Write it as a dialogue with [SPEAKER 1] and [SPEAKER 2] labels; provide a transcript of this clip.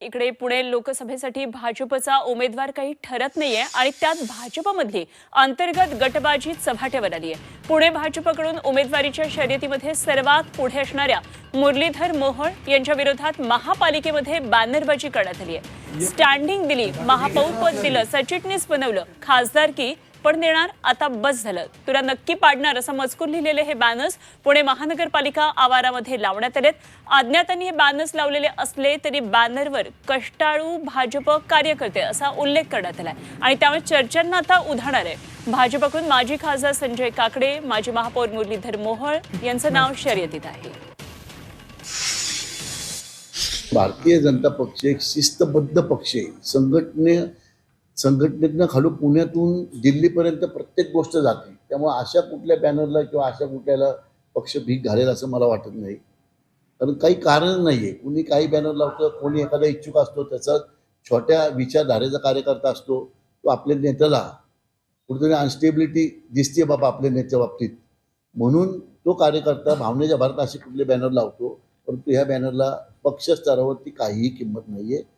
[SPEAKER 1] इकडे पुणे लोकसभेसाठी भाजपचा उमेदवार काही ठरत नाहीये आणि त्यात भाजपमधली अंतर्गत गटबाजी चव्हाट्यावर आली आहे पुणे भाजपकडून उमेदवारीच्या शर्यतीमध्ये सर्वात पुढे असणाऱ्या मुरलीधर मोहोळ यांच्या विरोधात महापालिकेमध्ये बॅनरबाजी करण्यात आली आहे. स्टँडिंग दिली महापौर पद दिलं सचिटणीस बनवलं खासदारकी पण देणार आता बस झालं. तुला नक्की पाडणार असं मजकूर लिहिलेले हे बॅनर्स पुणे महानगरपालिका आवारामध्ये लावण्यात आलेत. अज्ञातांनी हे बॅनर्स लावलेले असले तरी बॅनरवर कष्टाळू भाजप कार्यकर्ते असा उल्लेख करण्यात आलाय. आणि त्यामुळे चर्चांना आता उधाणार आहे. भाजपकडून माजी खासदार संजय काकडे माजी महापौर मुरलीधर मोहोळ यांचं नाव शर्यतीत आहे.
[SPEAKER 2] भारतीय जनता पक्ष एक शिस्तबद्ध पक्ष आहे. संघटने संघटनेतनं खालू पुण्यातून दिल्लीपर्यंत प्रत्येक गोष्ट जाते. त्यामुळे अशा कुठल्या बॅनरला किंवा अशा कुठल्याला पक्ष भीक घालेल असं मला वाटत नाही. कारण काही कारण नाही आहे कुणी काही बॅनर लावतं कोणी एखादा इच्छुक असतो त्याचा छोट्या विचारधारेचा कार्यकर्ता असतो तो आपल्या नेत्याला कुठेतरी अनस्टेबिलिटी दिसते बाबा आपल्या नेत्या बाबतीत. म्हणून तो कार्यकर्ता भावनेच्या भारत असे कुठले बॅनर लावतो परंतु ह्या बॅनरला पक्षस्तरावरती काहीही किंमत नाही आहे